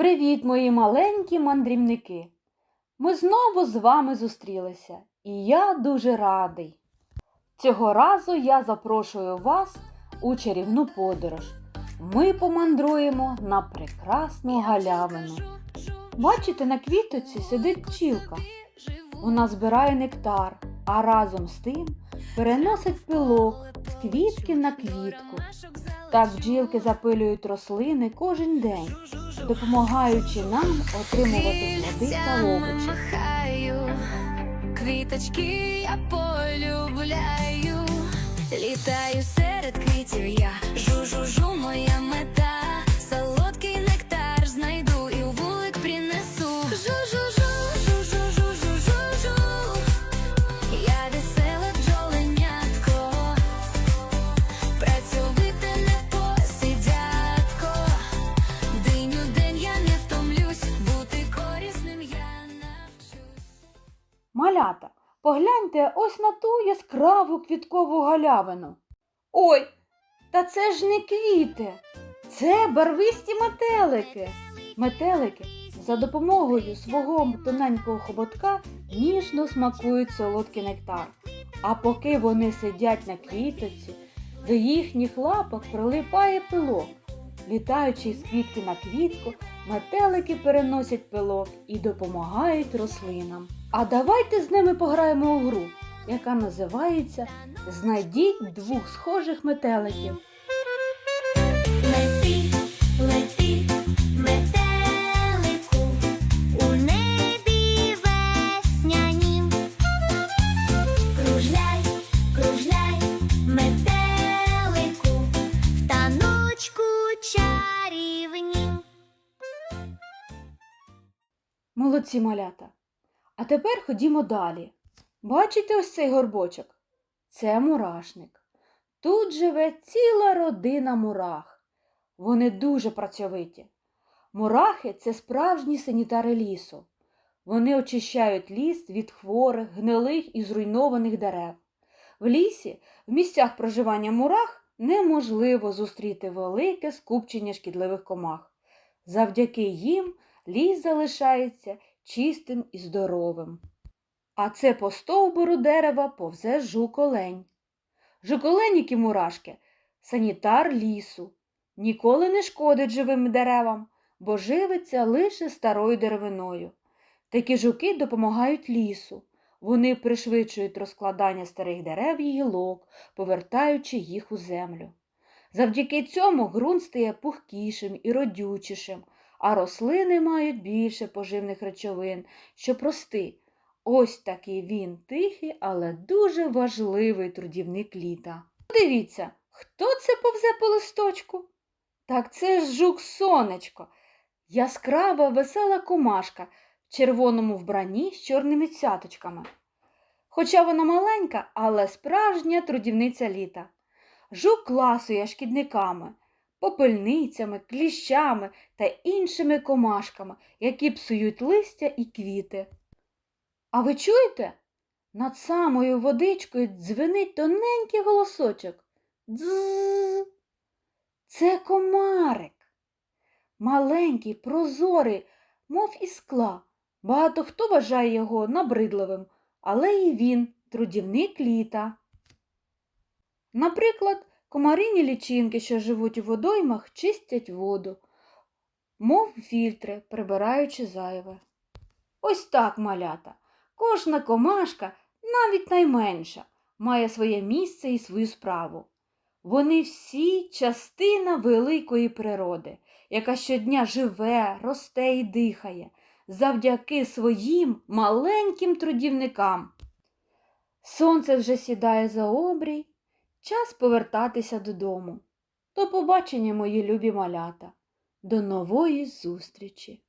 Привіт, мої маленькі мандрівники! Ми знову з вами зустрілися, і я дуже радий. Цього разу я запрошую вас у чарівну подорож. Ми помандруємо на прекрасну галявину. Бачите, на квітоці сидить пчілка. Вона збирає нектар, а разом з тим переносить пилок з квітки на квітку. Так бджілки запилюють рослини кожен день, допомагаючи нам отримувати плоди та овочі. квіточки я полюбляю, літаю серед квітів я, жу-жу-жу, моя погляньте ось на ту яскраву квіткову галявину. Ой, та це ж не квіти, це барвисті метелики. Метелики за допомогою свого тоненького хоботка ніжно смакують солодкий нектар. А поки вони сидять на квітоці, до їхніх лапок прилипає пилок. Літаючи з квітки на квітку, метелики переносять пилок і допомагають рослинам. А давайте з ними пограємо у гру, яка називається Знайдіть двох схожих метеликів. Молодці малята. А тепер ходімо далі. Бачите ось цей горбочок? Це мурашник. Тут живе ціла родина мурах. Вони дуже працьовиті. Мурахи це справжні санітари лісу. Вони очищають ліс від хворих, гнилих і зруйнованих дерев. В лісі, в місцях проживання мурах, неможливо зустріти велике скупчення шкідливих комах. Завдяки їм ліс залишається чистим і здоровим. А це по стовбуру дерева повзе жук-олень. І мурашки, санітар лісу, ніколи не шкодить живим деревам, бо живиться лише старою деревиною. Такі жуки допомагають лісу. Вони пришвидшують розкладання старих дерев і гілок, повертаючи їх у землю. Завдяки цьому ґрунт стає пухкішим і родючішим, а рослини мають більше поживних речовин, що прости. Ось такий він тихий, але дуже важливий трудівник літа. Дивіться, хто це повзе по листочку? Так це ж жук сонечко, яскрава весела комашка в червоному вбранні з чорними цяточками. Хоча вона маленька, але справжня трудівниця літа. Жук ласує шкідниками, попельницями, кліщами та іншими комашками, які псують листя і квіти. А ви чуєте? Над самою водичкою дзвенить тоненький голосочок. Дзз. Це комарик. Маленький, прозорий, мов із скла. Багато хто вважає його набридливим, але і він трудівник літа. Наприклад, комарині лічинки, що живуть у водоймах, чистять воду, мов фільтри, прибираючи зайве. Ось так, малята. Кожна комашка, навіть найменша, має своє місце і свою справу. Вони всі частина великої природи, яка щодня живе, росте і дихає завдяки своїм маленьким трудівникам. Сонце вже сідає за обрій, час повертатися додому. До побачення, мої любі малята, до нової зустрічі!